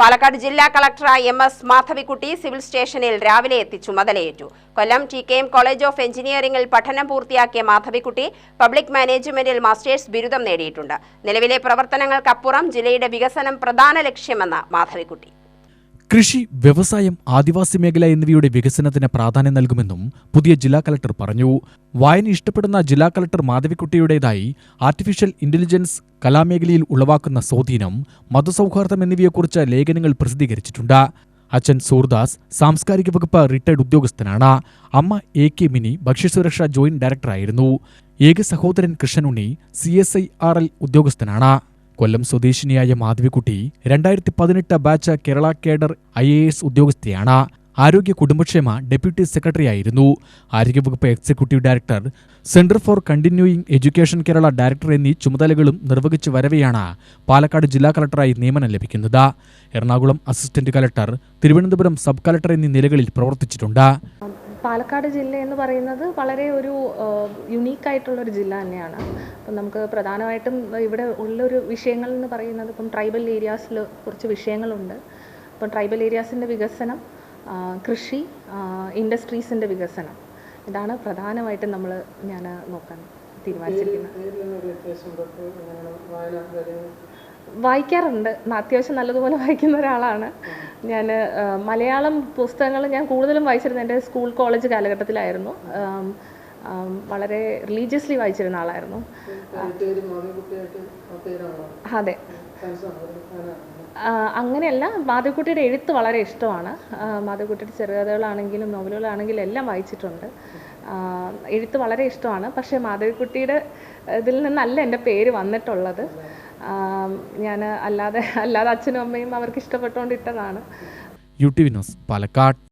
പാലക്കാട് ജില്ലാ കളക്ടറായ M S Madhavikutty civil സ്റ്റേഷനിൽ രാവിലെ എത്തി ചുമതലയേറ്റു Kollam T K M college of എഞ്ചിനീയറിംഗിൽ പഠനം പൂർത്തിയാക്കിയ മാധവിക്കുട്ടി പബ്ലിക് മാനേജ്മെന്റിൽ മാസ്റ്റേഴ്സ് ബിരുദം നേടിയിട്ടുണ്ട്. നിലവിലെ പ്രവർത്തനങ്ങൾക്കപ്പുറം ജില്ലയുടെ വികസനം പ്രധാന ലക്ഷ്യമെന്ന് മാധവിക്കുട്ടി. കൃഷി വ്യവസായം ആദിവാസി മേഖല എന്നിവയുടെ വികസനത്തിന് പ്രാധാന്യം നൽകുമെന്നും പുതിയ ജില്ലാ കലക്ടർ പറഞ്ഞു. വായന ഇഷ്ടപ്പെടുന്ന ജില്ലാ കലക്ടർ മാധവിക്കുട്ടിയുടേതായി ആർട്ടിഫിഷ്യൽ ഇന്റലിജൻസ് കലാമേഖലയിൽ ഉളവാക്കുന്ന സ്വാധീനം മതസൗഹാർദ്ദം എന്നിവയെക്കുറിച്ച് ലേഖനങ്ങൾ പ്രസിദ്ധീകരിച്ചിട്ടുണ്ട്. അച്ഛൻ സൂർദാസ് സാംസ്കാരിക വകുപ്പ് റിട്ടയർഡ് ഉദ്യോഗസ്ഥനാണ്. അമ്മ എ കെ മിനി ഭക്ഷ്യസുരക്ഷാ ജോയിന്റ് ഡയറക്ടറായിരുന്നു. ഏക സഹോദരൻ Krishnanunni C S I R L ഉദ്യോഗസ്ഥനാണ്. കൊല്ലം സ്വദേശിനിയായ മാധവിക്കുട്ടി രണ്ടായിരത്തി പതിനെട്ട് batch Kerala cadre I A S ഉദ്യോഗസ്ഥയാണ്. ആരോഗ്യ കുടുംബക്ഷേമ ഡെപ്യൂട്ടി സെക്രട്ടറി ആയിരുന്നു ആരോഗ്യവകുപ്പ് executive director centre for continuing education Kerala director എന്നീ ചുമതലകളും നിർവഹിച്ചു വരവെയാണ് പാലക്കാട് ജില്ലാ കളക്ടറായി നിയമനം ലഭിക്കുന്നത്. Ernakulam assistant collector Thiruvananthapuram sub collector എന്നീ നിലകളിൽ പ്രവർത്തിച്ചിട്ടുണ്ട്. പാലക്കാട് ജില്ല എന്ന് പറയുന്നത് വളരെ ഒരു യുണീക്ക് ആയിട്ടുള്ള ഒരു ജില്ല തന്നെയാണ്. അപ്പം നമുക്ക് പ്രധാനമായിട്ടും ഇവിടെ ഉള്ളൊരു വിഷയങ്ങൾ എന്ന് പറയുന്നത് ഇപ്പം ട്രൈബൽ ഏരിയാസിൽ കുറച്ച് വിഷയങ്ങളുണ്ട്. അപ്പം ട്രൈബൽ ഏരിയാസിന്റെ വികസനം കൃഷി ഇൻഡസ്ട്രീസിന്റെ വികസനം ഇതാണ് പ്രധാനമായിട്ടും നമ്മൾ ഞാൻ നോക്കാൻ തീരുമാനിച്ചിരിക്കുന്നത്. വായിക്കാറുണ്ട്. അത്യാവശ്യം നല്ലതുപോലെ വായിക്കുന്ന ഒരാളാണ്. ഞാൻ മലയാളം പുസ്തകങ്ങൾ ഞാൻ കൂടുതലും വായിച്ചിരുന്നത് എന്റെ സ്കൂൾ കോളേജ് കാലഘട്ടത്തിലായിരുന്നു. വളരെ റിലീജിയസ്ലി വായിച്ചിരുന്ന ആളായിരുന്നു. അതെ. അങ്ങനെയല്ല മാധവിക്കുട്ടിയുടെ എഴുത്ത് വളരെ ഇഷ്ടമാണ്. മാധവിക്കുട്ടിയുടെ ചെറുകഥകളാണെങ്കിലും നോവലുകളാണെങ്കിലും എല്ലാം വായിച്ചിട്ടുണ്ട്. എഴുത്ത് വളരെ ഇഷ്ടമാണ്. പക്ഷേ മാധവിക്കുട്ടിയുടെ ഇതിൽ നിന്നല്ല എന്റെ പേര് വന്നിട്ടുള്ളത്. ഞാൻ അല്ലാതെ അല്ലാതെ അച്ഛനും അമ്മയും അവർക്ക് ഇഷ്ടപ്പെട്ടുകൊണ്ടിട്ടതാണ്. യു ടി വിനോസ് പാലക്കാട്.